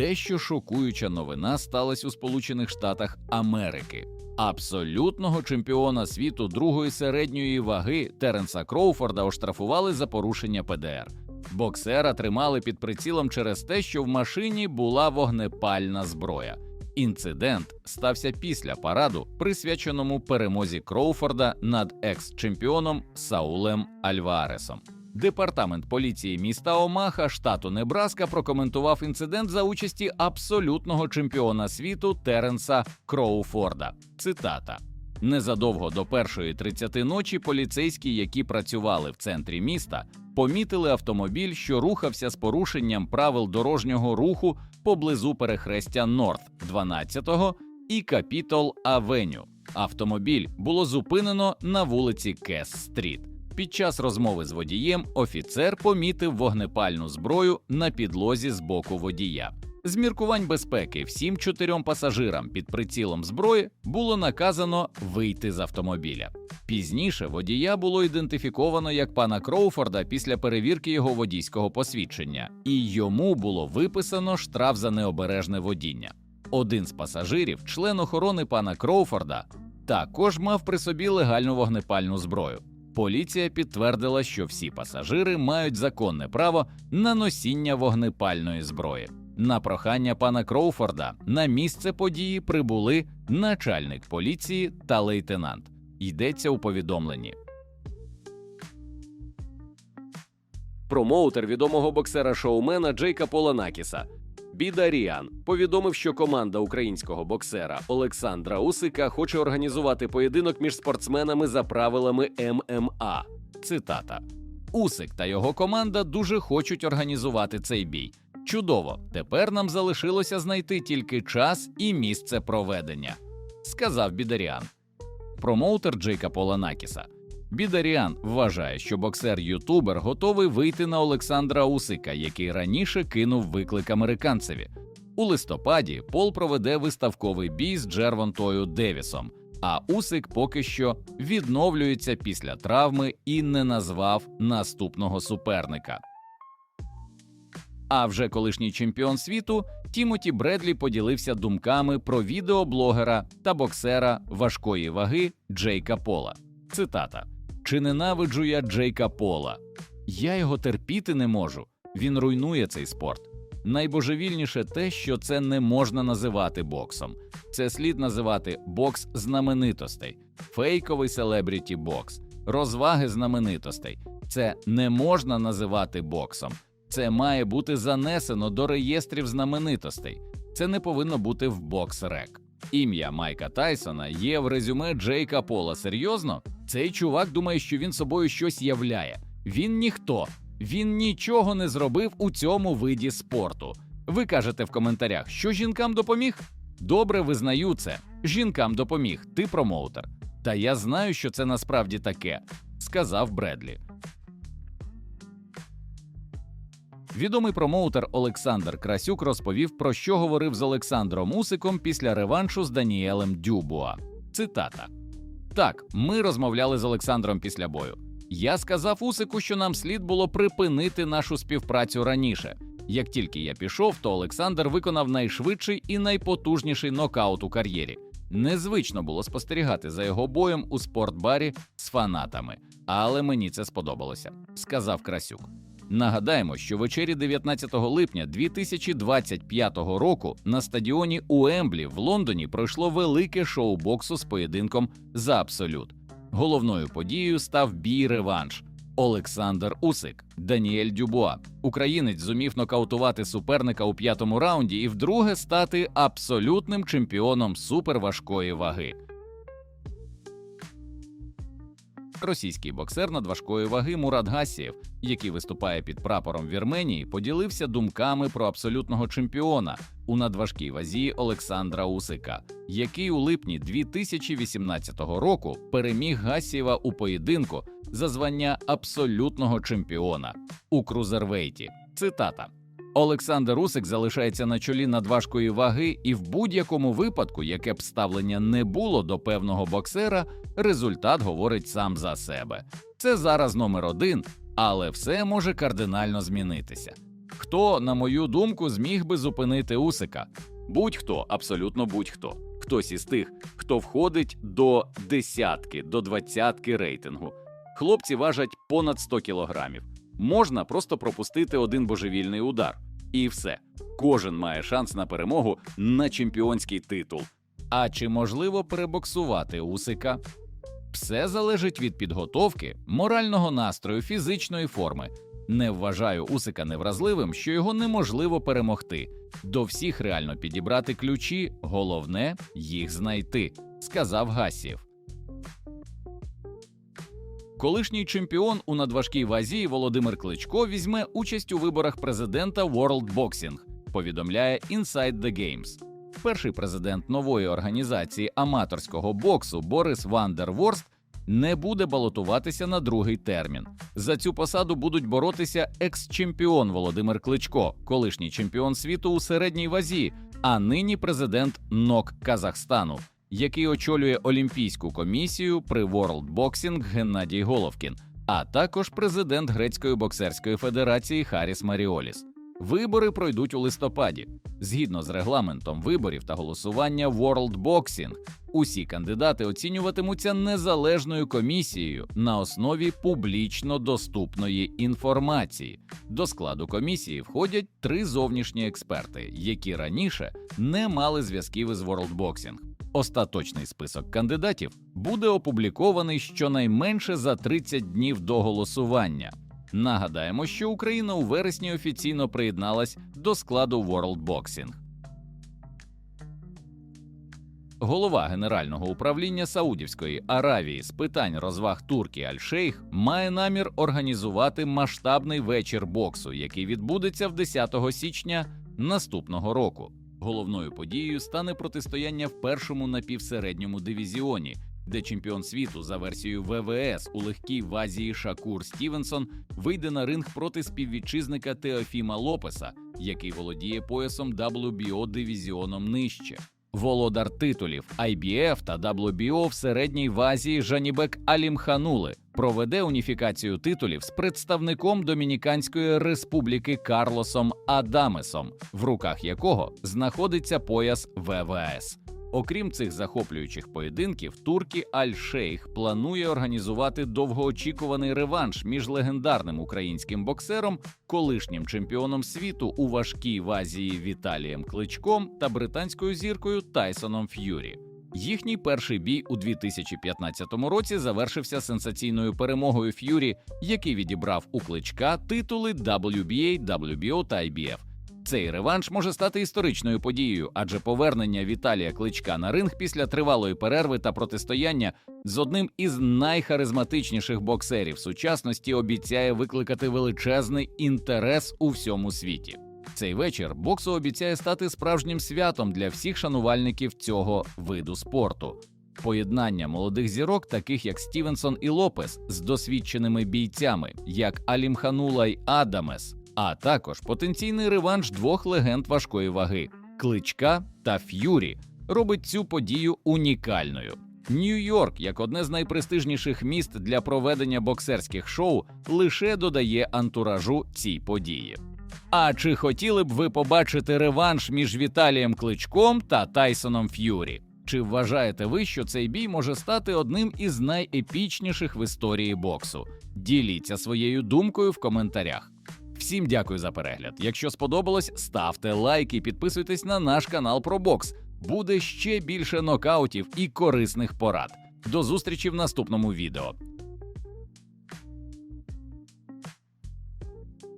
дещо шокуюча новина сталася у Сполучених Штатах Америки. Абсолютного чемпіона світу другої середньої ваги Теренса Кроуфорда оштрафували за порушення ПДР. Боксера тримали під прицілом через те, що в машині була вогнепальна зброя. Інцидент стався після параду, присвяченому перемозі Кроуфорда над екс-чемпіоном Саулем Альваресом. Департамент поліції міста Омаха, штату Небраска, прокоментував інцидент за участі абсолютного чемпіона світу Теренса Кроуфорда. Цитата. Незадовго до першої 30 ночі поліцейські, які працювали в центрі міста, помітили автомобіль, що рухався з порушенням правил дорожнього руху поблизу перехрестя Норth 12-го і Капітол Авеню. Автомобіль було зупинено на вулиці Кес Стріт. Під час розмови з водієм офіцер помітив вогнепальну зброю на підлозі з боку водія. З міркувань безпеки всім чотирьом пасажирам під прицілом зброї було наказано вийти з автомобіля. Пізніше водія було ідентифіковано як пана Кроуфорда після перевірки його водійського посвідчення, і йому було виписано штраф за необережне водіння. Один з пасажирів, член охорони пана Кроуфорда, також мав при собі легальну вогнепальну зброю. Поліція підтвердила, що всі пасажири мають законне право на носіння вогнепальної зброї. На прохання пана Кроуфорда на місце події прибули начальник поліції та лейтенант. Йдеться у повідомленні. Промоутер відомого боксера-шоумена Джейка Поланакіса Біда Ріан повідомив, що команда українського боксера Олександра Усика хоче організувати поєдинок між спортсменами за правилами ММА. Цитата: Усик та його команда дуже хочуть організувати цей бій. Чудово, тепер нам залишилося знайти тільки час і місце проведення, сказав Бідаріан. Промоутер Джейка Поланакіса. Бідаріан вважає, що боксер-ютубер готовий вийти на Олександра Усика, який раніше кинув виклик американцеві. У листопаді Пол проведе виставковий бій з Джервонтою Девісом, а Усик поки що відновлюється після травми і не назвав наступного суперника. А вже колишній чемпіон світу Тімоті Бредлі поділився думками про відеоблогера та боксера важкої ваги Джейка Пола. Цитата: Чи ненавиджу я Джейка Пола? Я його терпіти не можу. Він руйнує цей спорт. Найбожевільніше те, що це не можна називати боксом. Це слід називати бокс знаменитостей, фейковий селебріті бокс, розваги знаменитостей. Це не можна називати боксом. Це має бути занесено до реєстрів знаменитостей. Це не повинно бути в бокс-рек. Ім'я Майка Тайсона є в резюме Джейка Пола. Серйозно? Цей чувак думає, що він собою щось являє. Він ніхто, він нічого не зробив у цьому виді спорту. Ви кажете в коментарях, що жінкам допоміг? Добре, визнаю це. Жінкам допоміг, ти промоутер. Та я знаю, що це насправді таке, сказав Бредлі. Відомий промоутер Олександр Красюк розповів, про що говорив з Олександром Усиком після реваншу з Даніелем Дюбуа. Цитата: Так, ми розмовляли з Олександром після бою. Я сказав Усику, що нам слід було припинити нашу співпрацю раніше. Як тільки я пішов, то Олександр виконав найшвидший і найпотужніший нокаут у кар'єрі. Незвично було спостерігати за його боєм у спортбарі з фанатами, але мені це сподобалося, сказав Красюк. Нагадаємо, що ввечері 19 липня 2025 року на стадіоні Уемблі в Лондоні пройшло велике шоу боксу з поєдинком за абсолют. Головною подією став бій реванш. Олександр Усик, Даніель Дюбуа. Українець зумів нокаутувати суперника у п'ятому раунді і вдруге стати абсолютним чемпіоном суперважкої ваги. Російський боксер надважкої ваги Мурат Гасієв, який виступає під прапором Вірменії, поділився думками про абсолютного чемпіона у надважкій вазі Олександра Усика, який у липні 2018 року переміг Гасієва у поєдинку за звання абсолютного чемпіона у крузервейті. Цитата. Олександр Усик залишається на чолі надважкої ваги, і в будь-якому випадку, яке б ставлення не було до певного боксера, результат говорить сам за себе. Це зараз номер один, але все може кардинально змінитися. Хто, на мою думку, зміг би зупинити Усика? Будь-хто, абсолютно будь-хто. Хтось із тих, хто входить до десятки, до двадцятки рейтингу. Хлопці важать понад 100 кілограмів. Можна просто пропустити один божевільний удар. І все. Кожен має шанс на перемогу на чемпіонський титул. А чи можливо перебоксувати Усика? Все залежить від підготовки, морального настрою, фізичної форми. Не вважаю Усика невразливим, що його неможливо перемогти. До всіх реально підібрати ключі, головне їх знайти, сказав Гасієв. Колишній чемпіон у надважкій вазі Володимир Кличко візьме участь у виборах президента World Boxing, повідомляє Inside the Games. Перший президент нової організації аматорського боксу Борис Вандерворст не буде балотуватися на другий термін. За цю посаду будуть боротися екс-чемпіон Володимир Кличко, колишній чемпіон світу у середній вазі, а нині президент НОК Казахстану, який очолює Олімпійську комісію при World Boxing Геннадій Головкін, а також президент Грецької боксерської федерації Харіс Маріоліс. Вибори пройдуть у листопаді. Згідно з регламентом виборів та голосування World Boxing, усі кандидати оцінюватимуться незалежною комісією на основі публічно доступної інформації. До складу комісії входять три зовнішні експерти, які раніше не мали зв'язків із World Boxing. Остаточний список кандидатів буде опублікований щонайменше за 30 днів до голосування. Нагадаємо, що Україна у вересні офіційно приєдналась до складу World Boxing. Голова Генерального управління Саудівської Аравії з питань розваг Туркі Аль-Шейх має намір організувати масштабний вечір боксу, який відбудеться в 10 січня наступного року. Головною подією стане протистояння в першому напівсередньому дивізіоні, де чемпіон світу за версією ВВС у легкій вазії Шакур Стівенсон вийде на ринг проти співвітчизника Теофіма Лопеса, який володіє поясом WBO дивізіоном нижче. Володар титулів IBF та WBO в середній вазі Жанібек Алімханули проведе уніфікацію титулів з представником Домініканської республіки Карлосом Адамесом, в руках якого знаходиться пояс ВВС. Окрім цих захоплюючих поєдинків, туркі Аль-Шейх планує організувати довгоочікуваний реванш між легендарним українським боксером, колишнім чемпіоном світу у важкій вазії Віталієм Кличком та британською зіркою Тайсоном Ф'юрі. Їхній перший бій у 2015 році завершився сенсаційною перемогою Ф'юрі, який відібрав у кличка титули WBA, WBO та IBF. Цей реванш може стати історичною подією, адже повернення Віталія Кличка на ринг після тривалої перерви та протистояння з одним із найхаризматичніших боксерів сучасності обіцяє викликати величезний інтерес у всьому світі. Цей вечір боксу обіцяє стати справжнім святом для всіх шанувальників цього виду спорту. Поєднання молодих зірок, таких як Стівенсон і Лопес, з досвідченими бійцями, як Алімханула й Адамес, а також потенційний реванш двох легенд важкої ваги Кличка та Ф'юрі, робить цю подію унікальною. Нью-Йорк, як одне з найпрестижніших міст для проведення боксерських шоу, лише додає антуражу цій події. А чи хотіли б ви побачити реванш між Віталієм Кличком та Тайсоном Ф'юрі? Чи вважаєте ви, що цей бій може стати одним із найепічніших в історії боксу? Діліться своєю думкою в коментарях. Всім дякую за перегляд. Якщо сподобалось, ставте лайк і підписуйтесь на наш канал про бокс. Буде ще більше нокаутів і корисних порад. До зустрічі в наступному відео.